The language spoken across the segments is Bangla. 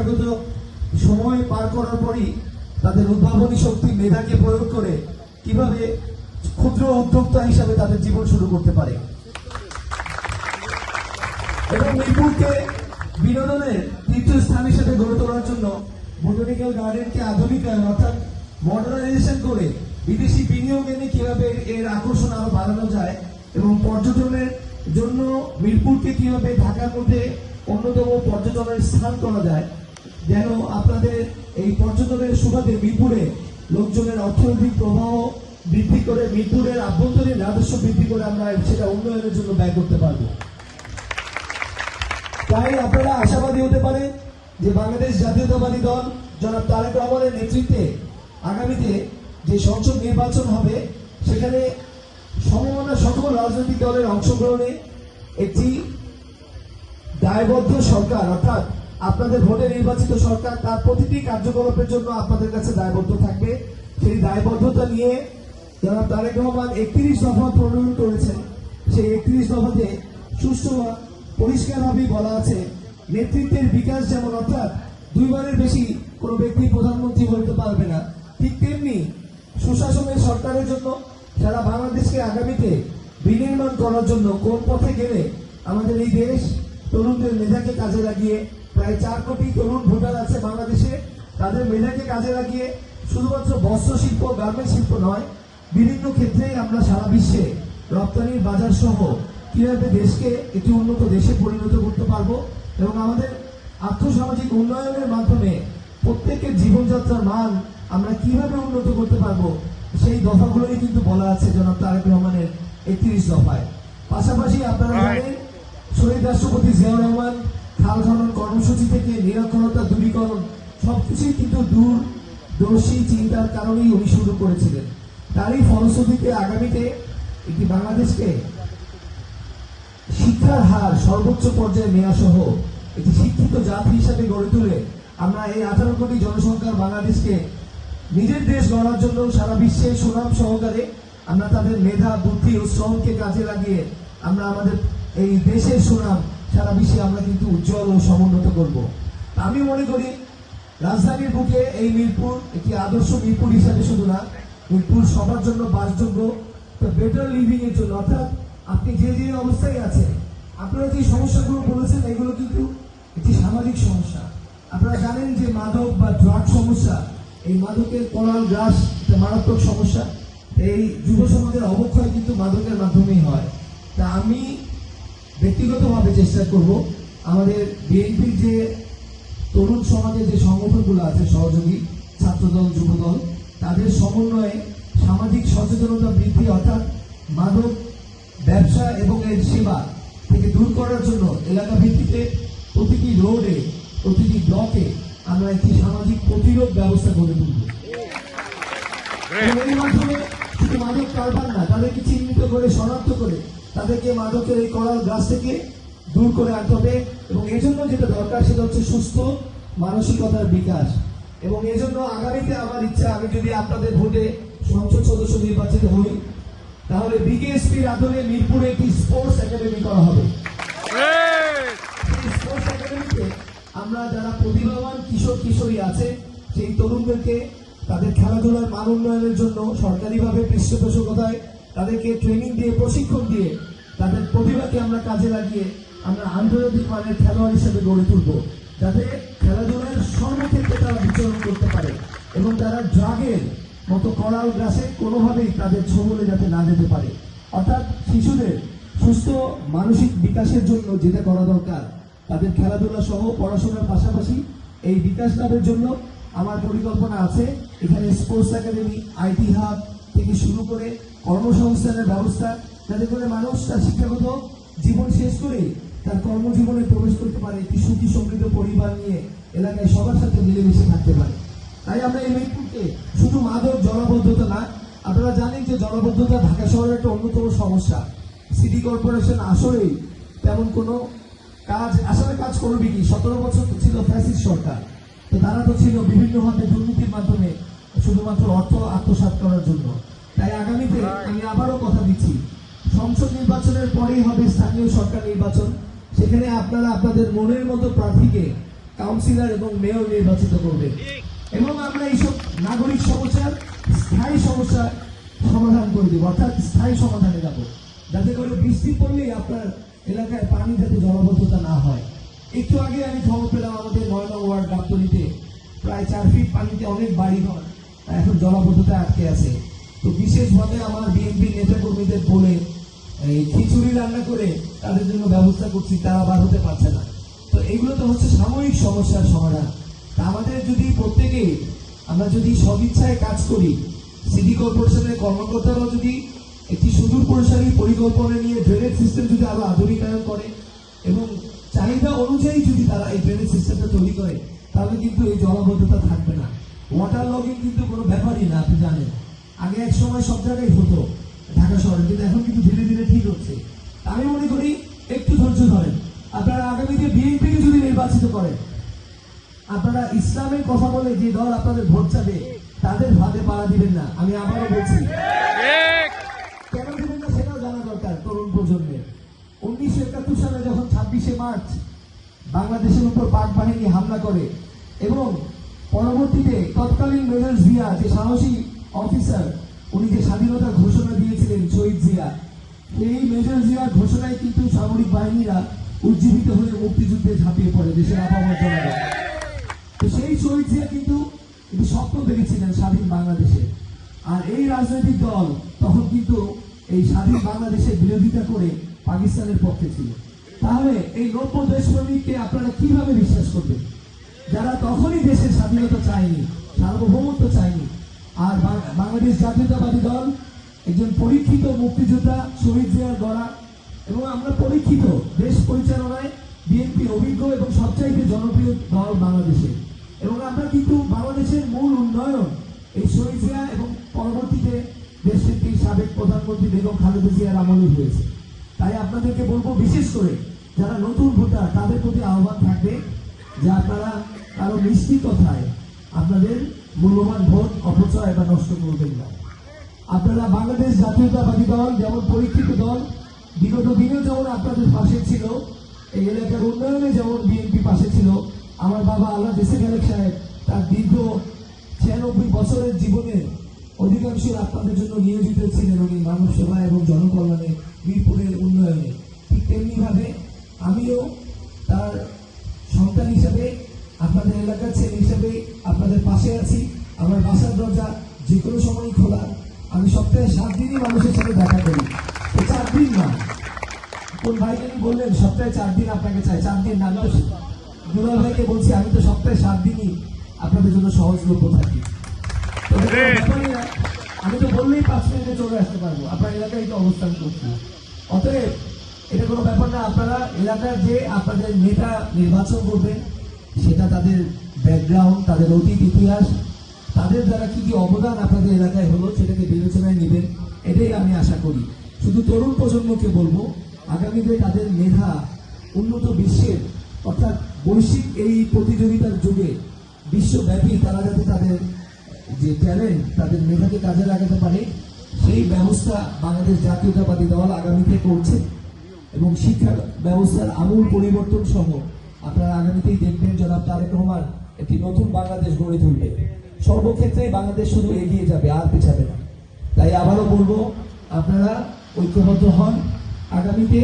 শিক্ষাগত সময় পার করার পরই তাদের উদ্ভাবনী শক্তি মেধাকে প্রয়োগ করে কীভাবে ক্ষুদ্র উদ্যোক্তা হিসাবে তাদের জীবন শুরু করতে পারে। এবং মিরপুরকে বিনোদনের তীর্থস্থান হিসেবে গড়ে তোলার জন্য বোটানিক্যাল গার্ডেনকে আধুনিকায়ন অর্থাৎ মডার্নাইজেশন করে বিদেশি বিনিয়োগ এনে কীভাবে এর আকর্ষণ আরও বাড়ানো যায় এবং পর্যটনের জন্য মিরপুরকে কীভাবে ঢাকার মধ্যে অন্যতম পর্যটনের স্থান করা যায় যেন আপনাদের এই পর্যটনের সুবাদে মিরপুরে লোকজনের অর্থনৈতিক প্রবাহ বৃদ্ধি করে, মিরপুরের আভ্যন্তরীণ রাজস্ব বৃদ্ধি করে আমরা সেটা উন্নয়নের জন্য ব্যয় করতে পারব। তাই আপনারা আশাবাদী হতে পারেন যে বাংলাদেশ জাতীয়তাবাদী দল জনাব তারেক রহমানের নেতৃত্বে আগামীতে যে সংসদ নির্বাচন হবে, সেখানে সমমনা সকল রাজনৈতিক দলের অংশগ্রহণে একটি দায়বদ্ধ সরকার, অর্থাৎ আপনাদের ভোটে নির্বাচিত সরকার তার প্রতিটি কার্যকলাপের জন্য আপনাদের কাছে দায়বদ্ধ থাকবে। সেই দায়বদ্ধতা নিয়ে জনাব তারেক রহমান একত্রিশ দফা প্রণয়ন করেছেন। সেই একত্রিশ দফাতে সুষ্ঠু পরিষ্কারভাবেই বলা আছে, নেতৃত্বের বিকাশ যেমন অর্থাৎ দুইবারের বেশি কোনো ব্যক্তি প্রধানমন্ত্রী হতে পারবে না, ঠিক তেমনি সুশাসনের সরকারের জন্য সারা বাংলাদেশকে আগামীতে বিনির্মাণ করার জন্য কোন পথে গেলে আমাদের এই দেশ তরুণদের মেধাকে কাজে লাগিয়ে প্রায় চার কোটি তরুণ ভোটার আছে বাংলাদেশে তাদের মেধাকে কাজে লাগিয়ে শুধুমাত্র বস্ত্র শিল্প গার্মেন্ট শিল্প নয় বিভিন্ন ক্ষেত্রেই আমরা সারা বিশ্বে রপ্তানির বাজার সহ কীভাবে দেশকে একটি উন্নত দেশে পরিণত করতে পারব এবং আমাদের আর্থসামাজিক উন্নয়নের মাধ্যমে প্রত্যেকের জীবনযাত্রার মান আমরা কীভাবে উন্নত করতে পারব সেই দফাগুলোই কিন্তু বলা আছে জনাব তারেক রহমানের একত্রিশ দফায় পাশাপাশি আপনারা. জানেন শহীদ রাষ্ট্রপতি জিয়াউর রহমান খাল খনন কর্মসূচি থেকে নিরক্ষরতা দূরীকরণ, সবকিছুই কিন্তু দূর দর্শী চিন্তার কারণেই উনি শুরু করেছিলেন। তারই ফলশ্রুতিতে আগামীতে একটি বাংলাদেশকে শিক্ষার হার সর্বোচ্চ পর্যায়ে নেওয়া সহ একটি শিক্ষিত জাতি হিসাবে গড়ে তুলে আমরা এই আঠারো কোটি জনসংখ্যার বাংলাদেশকে নিজের দেশ গড়ার জন্য সারা বিশ্বে সুনাম সহকারে আমরা তাদের মেধা, বুদ্ধি ও শ্রমকে কাজে লাগিয়ে আমরা আমাদের এই দেশের সুনাম সারা বিশ্বে আমরা কিন্তু উজ্জ্বল ও সমুন্নত করব। আমি মনে করি, রাজধানীর বুকে এই মিরপুর একটি আদর্শ মিরপুর হিসাবে শুধু না, মিরপুর সবার জন্য বাসযোগ্য বেটার লিভিং এর জন্য। অর্থাৎ আপনি যে যে অবস্থায় আছেন, আপনারা যে সমস্যাগুলো বলেছেন, এগুলো কিন্তু একটি সামাজিক সমস্যা। আপনারা জানেন যে মাদক বা ড্রাগ সমস্যা, এই মাদকের করাল গ্রাস একটা মারাত্মক সমস্যা। এই যুব সমাজের অবক্ষয় কিন্তু মাদকের মাধ্যমেই হয়। তা আমি ব্যক্তিগতভাবে চেষ্টা করব আমাদের বিএনপির যে তরুণ সমাজের যে সংগঠনগুলো আছে সহযোগী ছাত্রদল যুবদল তাদের সমন্বয়ে সামাজিক সচেতনতা বৃদ্ধি অর্থাৎ মাদক ব্যবসা এবং এর সেবা থেকে দূর করার জন্য এলাকা ভিত্তিতে প্রতিটি রোডে প্রতিটি ব্লকে আমরা একটি সামাজিক প্রতিরোধ ব্যবস্থা গড়ে তুলব। এর মাধ্যমে শুধু মাদক কারবার না তাদেরকে চিহ্নিত করে শনাক্ত করে তাদেরকে মাদকের এই করাল গাছ থেকে দূর করে আনতে হবে এবং এজন্য যেটা দরকার সেটা হচ্ছে সুস্থ মানসিকতার বিকাশ। এবং এজন্য আগামীতে আমার ইচ্ছা, আমি যদি আপনাদের ভোটে সংসদ সদস্য নির্বাচিত হই, তাহলে বিকেএসপির আদলে মিরপুরে একটি স্পোর্টস একাডেমি করা হবে। স্পোর্টস একাডেমিতে আমরা যারা প্রতিভাবান কিশোর কিশোরী আছে, সেই তরুণদেরকে তাদের খেলাধুলার মান উন্নয়নের জন্য সরকারিভাবে পৃষ্ঠপোষকতায় তাদেরকে ট্রেনিং দিয়ে, প্রশিক্ষণ দিয়ে, তাদের প্রতিভাকে আমরা কাজে লাগিয়ে আমরা আন্তর্জাতিক মানের খেলোয়াড় হিসেবে গড়ে তুলব। যাতে খেলাধুলার সর্বক্ষেত্রে তারা বিচরণ করতে পারে এবং তারা ড্রাগের মতো করাল গ্রাসে কোনোভাবেই তাদের ছবলে যাতে না যেতে পারে। অর্থাৎ শিশুদের সুস্থ মানসিক বিকাশের জন্য যেটা করা দরকার, তাদের খেলাধুলা সহ পড়াশোনার পাশাপাশি এই বিকাশ লাভের জন্য আমার পরিকল্পনা আছে। এখানে স্পোর্টস একাডেমি, আইটি হাব থেকে শুরু করে কর্মসংস্থানের ব্যবস্থা, যাতে করে মানুষ তার শিক্ষাগত জীবন শেষ করে তার কর্মজীবনে প্রবেশ করতে পারে একটি সুখী সমৃদ্ধ পরিবার নিয়ে এলাকায় সবার সাথে মিলেমিশে থাকতে পারে। তাই আমরা এই মিরপুরকে শুধু মাদক জলাবদ্ধতা না, আপনারা জানেন যে জলাবদ্ধতা ঢাকা শহরের একটা অন্যতম সমস্যা। সিটি কর্পোরেশন আসলেই তেমন কোনো কাজ আসলে কাজ করবে কি? সতেরো বছর তো ছিল ফ্যাসিস সরকার। তো তারা তো ছিল বিভিন্নভাবে দুর্নীতির মাধ্যমে শুধুমাত্র অর্থ আত্মসাৎ করার জন্য। তাই আগামীতে আমি আবারও কথা দিচ্ছি। সংসদ নির্বাচনের পরেই হবে স্থানীয় সরকার নির্বাচন। সেখানে আপনারা আপনাদের মনের মতো প্রার্থীকে কাউন্সিলর এবং মেয়র নির্বাচিত করবেন। এবং আমরা এইসব নাগরিক সমস্যার স্থায়ী সমস্যা সমাধান করে দেবো। অর্থাৎ স্থায়ী সমাধানে যাব। যাতে করে বৃষ্টি পড়লেই আপনার এলাকায় পানি যাতে জলবদ্ধতা না হয়। একটু আগে আমি খবর পেলাম, আমাদের নয় নং ওয়ার্ড গাবতলিতে প্রায় চার ফিট পানিতে অনেক বাড়ি ঘর এখন জলাবদ্ধতায় আটকে আছে। তো বিশেষভাবে আমার বিএনপি নেতা কর্মীদের বলে, এই খিচুড়ি রান্না করে তাদের জন্য ব্যবস্থা করছি তারা বার হতে পারছে না। তো এগুলো তো হচ্ছে সাময়িক সমস্যার সমাধান। তা আমাদের যদি প্রত্যেকে আমরা যদি সদিচ্ছায় কাজ করি, সিটি কর্পোরেশনের কর্মকর্তারাও যদি একটি সুদূর প্রসারী পরিকল্পনা নিয়ে ড্রেনেজ সিস্টেম যদি আরও আধুনিকায়ন করে, এবং চাহিদা অনুযায়ী যদি তারা এই ড্রেনেজ সিস্টেমটা তৈরি করে, তাহলে কিন্তু এই জলাবদ্ধতা থাকবে না। ওয়াটার লগিং কিন্তু কোনো ব্যাপারই না, আপনি জানেন। আগে এক সময় সব জায়গায় হতো ঢাকা শহরে, কিন্তু এখন কিন্তু ধীরে ধীরে ঠিক হচ্ছে। আমি মনে করি একটু ধৈর্য ধরেন। আপনারা আগামীতে বিএনপিকে যদি নির্বাচিত করেন, আপনারা ইসলামের কথা বলে যে দল আপনাদের ভোট চাবে, তাদের ভাতে পাড়া দিবেন না। আমি আবারও বলছি, কেন দিবেন না সেটাও জানা দরকার তরুণ প্রজন্মের। উনিশশো একাত্তর সালে যখন ছাব্বিশে মার্চ বাংলাদেশের উপর পাক বাহিনী হামলা করে এবং পরবর্তীতে তৎকালীন মেজর জিয়া যে সাহসী অফিসার উনি যে স্বাধীনতার ঘোষণা দিয়েছিলেন শহীদ জিয়া, এই মেজর জিয়ার ঘোষণায় কিন্তু সামরিক বাহিনীরা উজ্জীবিত হয়ে মুক্তিযুদ্ধে ঝাঁপিয়ে পড়ে দেশের জনগণ। তো সেই শহীদ জিয়া কিন্তু স্বপ্ন দেখেছিলেন স্বাধীন বাংলাদেশে। আর এই রাজনৈতিক দল তখন কিন্তু এই স্বাধীন বাংলাদেশের বিরোধিতা করে পাকিস্তানের পক্ষে ছিল। তাহলে এই নব্য দেশপ্রেমিককে আপনারা কীভাবে বিশ্বাস করবেন? যারা তখনই দেশের স্বাধীনতা চায়নি, সার্বভৌমত্ব চায়নি আর বাংলাদেশ জাতীয়তাবাদী দল, একজন পরীক্ষিত মুক্তিযোদ্ধা শহীদ জিয়ার গড়া। এবং আমরা পরীক্ষিত দেশ পরিচালনায় বিএনপি অভিজ্ঞ এবং সবচাইতে জনপ্রিয় দল বাংলাদেশে। এবং আমরা কিন্তু বাংলাদেশের মূল উন্নয়ন, এই শহীদ জিয়া এবং পরবর্তীতে দেশের তিন সাবেক প্রধানমন্ত্রী বেগম খালেদা জিয়ার আমলে হয়েছে। তাই আপনাদেরকে বলব বিশেষ করে যারা নতুন ভোটার, তাদের প্রতি আহ্বান থাকবে যে আপনারা কারও মিষ্টি কথায় আপনাদের মূল্যবান ভোট, অপচয় বা নষ্ট করবেন না। আপনারা বাংলাদেশ জাতীয়তাবাদী দল, যেমন পরীক্ষিত দল, বিগত দিনেও যেমন আপনাদের পাশে ছিল, এই এলাকার উন্নয়নে যেমন বিএনপি পাশে ছিল, আমার বাবা আল্লাহ দেশে খালেক সাহেব, তার দীর্ঘ ছিয়ানব্বই বছরের জীবনে অধিকাংশ আপনাদের জন্য নিয়োজিত ছিলেন উনি মানব সেবা এবং জনকল্যাণে মিরপুরের উন্নয়নে। ঠিক তেমনিভাবে আমিও তার সন্তান হিসাবে আপনাদের এলাকার আমার বাসার দরজা যে কোনো সময় খোলা। আমি সপ্তাহে সাত দিনই মানুষের সাথে দেখা করি। তো চার দিন না। কোন ভাই জানি বললেন সপ্তাহে চার দিন আপনাকে চাই। চার দিন না দুলাল ভাইকে বলছি আমি তো সপ্তাহে সাত দিনই আপনাদের জন্য সহজলভ্য থাকি। আমি তো বললেই পাঁচ মিনিটে চলে আসতে পারব। আপনার এলাকায় তো অবস্থান করছি। অতএব এটা কোনো ব্যাপার না। আপনারা এলাকার যে আপনাদের নেতা নির্বাচন করবেন সেটা তাদের ব্যাকগ্রাউন্ড তাদের অতীত ইতিহাস তাদের দ্বারা কি কি অবদান আপনাদের এলাকায় হলো সেটাকে বিবেচনায় নেবেন, এটাই আমি আশা করি। শুধু তরুণ প্রজন্মকে বলব, আগামীতে তাদের মেধা উন্নত বিশ্বের, অর্থাৎ বৈশ্বিক এই প্রতিযোগিতার যুগে বিশ্বব্যাপী তারা যাতে তাদের যে ট্যালেন্ট তাদের মেধাকে কাজে লাগাতে পারে, সেই ব্যবস্থা বাংলাদেশ জাতীয়তাবাদী দল আগামীতে করছে। এবং শিক্ষা ব্যবস্থার আমূল পরিবর্তন সহ আপনারা আগামীতেই দেখবেন জনাব তারেক রহমান একটি নতুন বাংলাদেশ গড়ে তুলবে। সর্বক্ষেত্রে বাংলাদেশ শুধু এগিয়ে যাবে আর পেছাবে না। তাই আবারও বলব আপনারা ঐক্যবদ্ধ হন। আগামীতে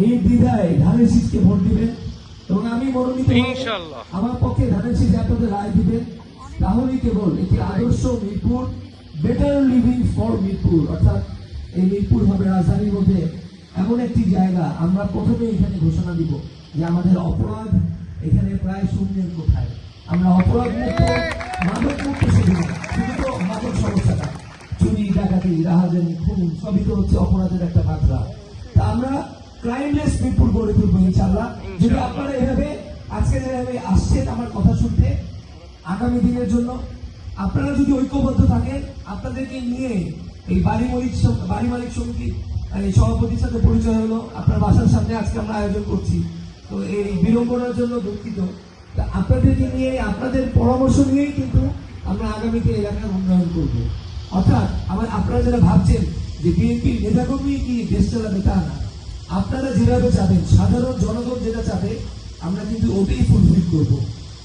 নির্দ্বিধায় ধানের শীষকে ভোট দিবেন এবং আমি মনোনীত আমার পক্ষে ধানের শীষে আপনাদের রায় দিবেন। তাহলেই কেবল একটি আদর্শ Mirpur better living for Mirpur অর্থাৎ এই মিরপুর হবে রাজধানীর মধ্যে এমন একটি জায়গা। আমরা প্রথমে এখানে ঘোষণা দিব যে আমাদের অপরাধ এখানে প্রায় শূন্যের কোথায় আমরা অপরাধ মুক্ত মাদক মুক্ত শুধু শুধু তো মাদক সমস্যাটা। চুরি ডাকাতি রাহাজানি খুন সবই তো হচ্ছে অপরাধের একটা মাত্রা তা আমরা ক্রাইমলেস মিরপুর গড়ে তুলবো ইনশাল্লাহ যদি আপনারা এভাবে আজকে যেভাবে আসছেন আমার কথা শুনতে আগামী দিনের জন্য আপনারা যদি ঐক্যবদ্ধ থাকেন আপনাদেরকে নিয়ে এই বাড়ি মালিক বাড়ি মালিক সমিতি এই সভাপতির সাথে পরিচয় হলো। আপনার বাসার সামনে আজকে আমরা আয়োজন করছি। তো এই বিড়ম্বনার জন্য দুঃখিত। আপনাদেরকে নিয়ে আপনাদের পরামর্শ নিয়েই কিন্তু আমরা আগামীতে এলাকার উন্নয়ন করব। অর্থাৎ আমার আপনারা যারা ভাবছেন যে বিএনপির নেতাকর্মী কি দেশ চালাবে তা না আপনারা যেভাবে চাবেন সাধারণ জনগণ যেটা চাবে আমরা কিন্তু ওটাই ফুলফিল করব।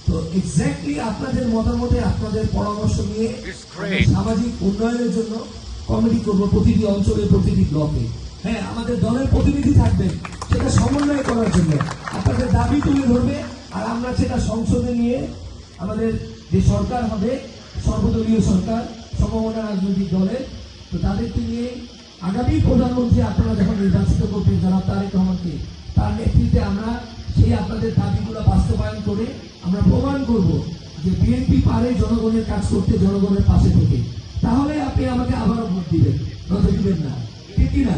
তো এক্স্যাক্টলি আপনাদের মতামতে আপনাদের পরামর্শ নিয়ে. সামাজিক উন্নয়নের জন্য কমিটি করব প্রতিটি অঞ্চলে প্রতিটি ব্লকে। হ্যাঁ আমাদের দলের প্রতিনিধি থাকবেন সেটা সমন্বয় করার জন্য। আপনাদের দাবি তুলে ধরবে আর আমরা সেটা সংসদে নিয়ে আমাদের যে সরকার হবে সর্বদলীয় সরকার সমমনা রাজনৈতিক দলের তো তাদেরকে নিয়ে আগামী প্রধানমন্ত্রী আপনারা যখন নির্বাচিত করবেন যারা তারেক রহমানকে তার নেতৃত্বে আমরা সেই আপনাদের দাবিগুলো বাস্তবায়ন করে আমরা প্রমাণ করব যে বিএনপি পারে জনগণের কাজ করতে জনগণের পাশে থেকে। তাহলে আপনি আমাকে আবারও ভোট দিবেন নজর দিবেন না। ঠিক কি না?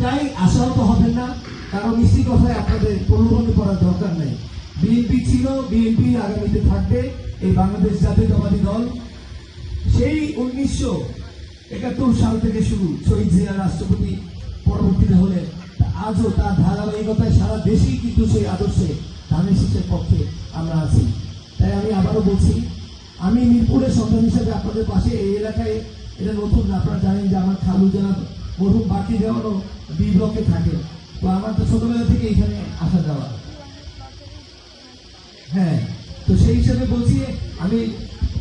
তাই আশাও তো হবেন না কারণ মিষ্টি কথায় আপনাদের প্রলোভনে করার দরকার নেই। বিএনপি ছিল বিএনপি আগামীতে থাকবে এই বাংলাদেশ জাতীয়তাবাদী দল। সেই উনিশশো একাত্তর সাল থেকে শুরু শহীদ জিয়া রাষ্ট্রপতি পরবর্তীতে হলে আজও তার ধারাবাহিকতায় সারা দেশেই কিন্তু সেই আদর্শে ধানের শীষের পক্ষে আমরা আছি। তাই আমি আবারও বলছি, আমি মিরপুরের সন্তান হিসেবে আপনাদের পাশে এই এলাকায় এটা নতুন, আপনারা জানেন যে আমার খালু যারা মরহুম বাকি যাওয়ারও বি ব্লকে থাকে। তো আমার তো ছোটবেলা থেকে এখানে আসা যাওয়া। হ্যাঁ তো সেই হিসাবে বলছি আমি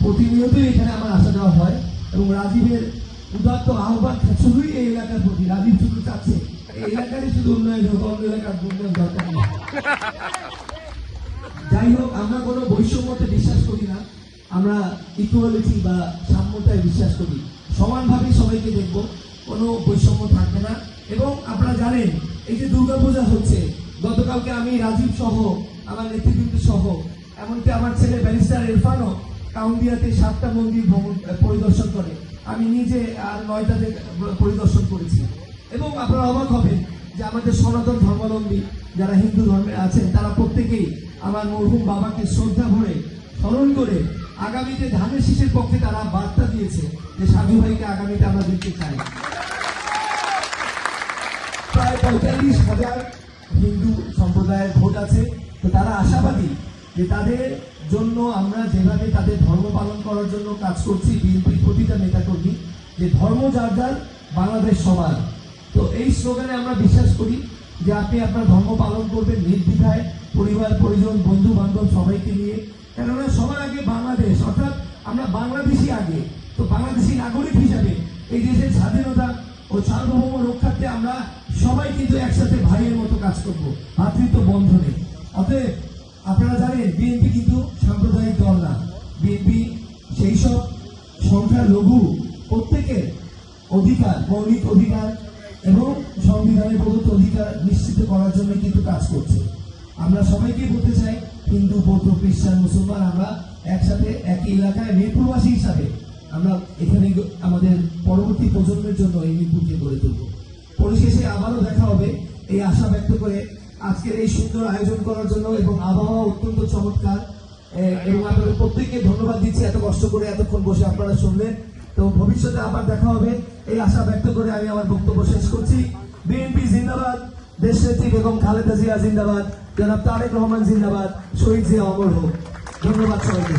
প্রতিনিয়তই এখানে আমার আসা যাওয়া হয় এবং রাজীবের উদাত্ত আহ্বান শুধুই এই এলাকার প্রতি, রাজীব শুধু চাচ্ছে। এই এলাকারই শুধু উন্নয়ন হোক, অন্য এলাকার উন্নয়ন দরকার নেই। যাই হোক, আমরা কোনো বৈষম্যতে বিশ্বাস করি না। আমরা ইকুয়ালিটি বা সাম্যতায় বিশ্বাস করি। সমানভাবে সবাইকে দেখব, কোনো বৈষম্য থাকবে না। এবং আপনারা জানেন এই যে দুর্গাপূজা হচ্ছে, গতকালকে আমি রাজীব সহ, আমার নেতৃবৃন্দ সহ, এমনকি আমার ছেলে ব্যারিস্টার ইরফানও কাউন্দিয়াতে সাতটা মন্দির ভ্রমণ পরিদর্শন করে। আমি নিজে আর নয়টাতে পরিদর্শন করেছি। এবং আপনারা অবাক হবেন যে আমাদের সনাতন ধর্মাবলম্বী যারা হিন্দু ধর্মে আছেন, তারা প্রত্যেকেই আমার মরহুম বাবাকে শ্রদ্ধা ভরে স্মরণ করে আগামীতে ধানের শীষের পক্ষে তারা বার্তা দিয়েছে যে সাধু ভাইকে আগামীতে আমরা দেখতে চাই। প্রায় পঁয়তাল্লিশ হাজার হিন্দু সম্প্রদায়ের ভোট আছে। তো তারা আশাবাদী যে তাদের জন্য আমরা যেভাবে তাদের ধর্ম পালন করার জন্য কাজ করছি, বিএনপির প্রতিটা নেতাকর্মী, যে ধর্ম যার যার, বাংলাদেশ সবার। তো এই স্লোগানে আমরা বিশ্বাস করি যে আপনি আপনার ধর্ম পালন করবেন নির্দ্বিধায়, পরিবার, পরিজন বন্ধু বান্ধব সবাইকে নিয়ে। কেননা সবার আগে বাংলাদেশ, অর্থাৎ আমরা বাংলাদেশি আগে। তো বাংলাদেশি নাগরিক হিসাবে এই দেশের স্বাধীনতা ও সার্বভৌম রক্ষার্থে আমরা সবাই কিন্তু একসাথে ভাইয়ের মতো কাজ করব। ভাতৃত্ব বন্ধনে। অতএব আপনারা জানেন বিএনপি কিন্তু সাম্প্রদায়িক দল না। বিএনপি সেই সব সংখ্যা লঘু, প্রত্যেকের অধিকার, মৌলিক অধিকার এবং সংবিধানের প্রদত্ত অধিকার নিশ্চিত করার জন্য কিন্তু কাজ করছে। আমরা সবাইকে বলতে চাই, হিন্দু, বৌদ্ধ, খ্রিস্টান, মুসলমান, আমরা একসাথে একই এলাকায় মিরপুরবাসী হিসাবে আমরা এখানে আমাদের পরবর্তী প্রজন্মের জন্য এই মিরপুরকে গড়ে তুলব। পরিশেষে আবারও দেখা হবে। এই আশা ব্যক্ত করে আজকের এই সুন্দর আয়োজন করার জন্য এবং আবহাওয়া অত্যন্ত চমৎকার। এবং আপনাদের প্রত্যেককে ধন্যবাদ দিচ্ছি এত কষ্ট করে এতক্ষণ বসে আপনারা শুনলেন। তো ভবিষ্যতে আবার দেখা হবে। এই আশা ব্যক্ত করে আমি আমার বক্তব্য শেষ করছি। বিএনপি জিন্দাবাদ, দেশনেত্রী বেগম খালেদা জিয়া জিন্দাবাদ, জনাব তারেক রহমান জিন্দাবাদ, শহীদ জিয়া অমর হোক। ধন্যবাদ সবাইকে